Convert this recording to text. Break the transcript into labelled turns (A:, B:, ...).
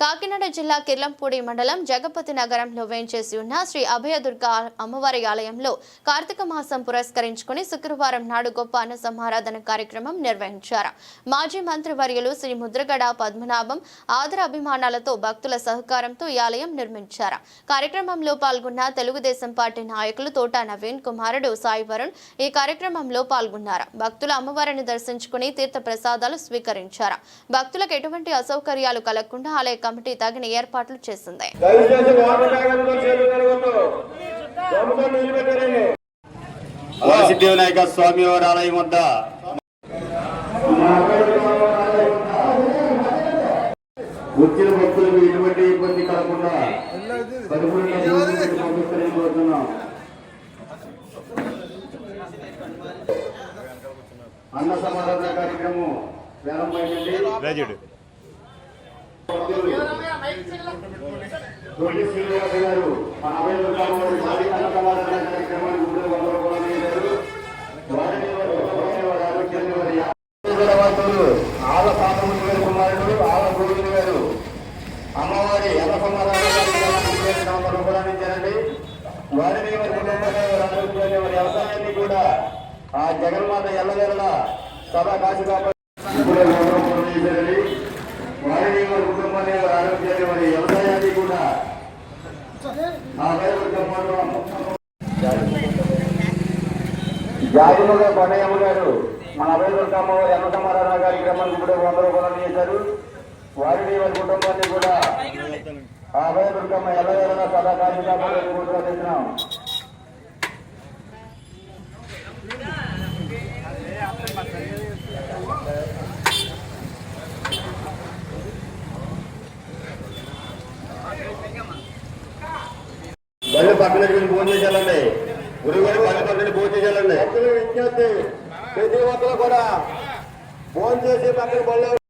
A: కాకినాడ జిల్లా కిర్లంపూడి మండలం జగపతి నగరంలో వేంచేసి ఉన్న శ్రీ అభయదుర్గ అమ్మవారి ఆలయంలో కార్తీక మాసం పురస్కరించుకుని శుక్రవారం నాడు గొప్ప అన్న సమారాధన కార్యక్రమం నిర్వహించారు. మాజీ మంత్రి వర్యులు శ్రీ ముద్రగడ పద్మనాభం ఆదర అభిమానాలతో భక్తుల సహకారంతో ఈ ఆలయం నిర్మించారు. కార్యక్రమంలో పాల్గొన్న తెలుగుదేశం పార్టీ నాయకులు తోటా నవీన్ కుమారుడు సాయి వరుణ్ ఈ కార్యక్రమంలో పాల్గొన్నారు. భక్తులు అమ్మవారిని దర్శించుకుని తీర్థ ప్రసాదాలు స్వీకరించారు. భక్తులకు ఎటువంటి అసౌకర్యాలు కలగకుండా ఆలయ కమిటీ తగిన ఏర్పాట్లు చేసింది.
B: దయచేసి వాటర్ ట్యాంకులతో చేతులు కడగొద్దు దమ్ముతో నిలబెట్టారండి
C: వరసిద్ధి వినాయక స్వామి వారి ఆలయం వద్ద వచ్చిన భక్తులకు ఎటువంటి ఇబ్బంది కోరుతున్నాం. అన్న సమారాధన కార్యక్రమం ప్రారంభమైందండి. తొలి శ్రీనివాస గారు మన భారీ అన్న సమారాధన కార్యక్రమానికి వారిని వారు ఆరోగ్యాన్ని వారి ఆల సాధముని గారి కుమారుడు ఆల గారు అమ్మవారి ఎర్ర సమాధానం వారిని వారి కుటుంబాన్ని వారి ఆరోగ్యాన్ని వారి వ్యవసాయాన్ని కూడా ఆ జగన్మాత ఎల్లవేళ సదా కాశీ కాపాడు ఇప్పుడే వంద రూపాయలు చేశారండి వారిని వారి కుటుంబాన్ని వారి ఆరోగ్యాన్ని వారి వ్యవసాయాన్ని కూడా ఆ వేరు కొండయ్యమ్మ గారు మన అభయదుర్గమ్మ వారి అన్న సమారాధన కార్యక్రమానికి కూడా వంద రూపాయలు చేశారు. వారిని వారి కుటుంబాన్ని కూడా ఆ అభయదుర్గమ్మ ఎలా సదా కాశీ కాపాడాలని కోరుకుంటున్నాం బళ్ళు పక్కన భోజనం చేయాలండి గురుగారు గారు బళ్ళు పక్కన భోజనం చేయాలండి విజ్ఞప్తి ప్రతి ఒక్కరు కూడా భోజనం చేసి పక్కన బళ్ళు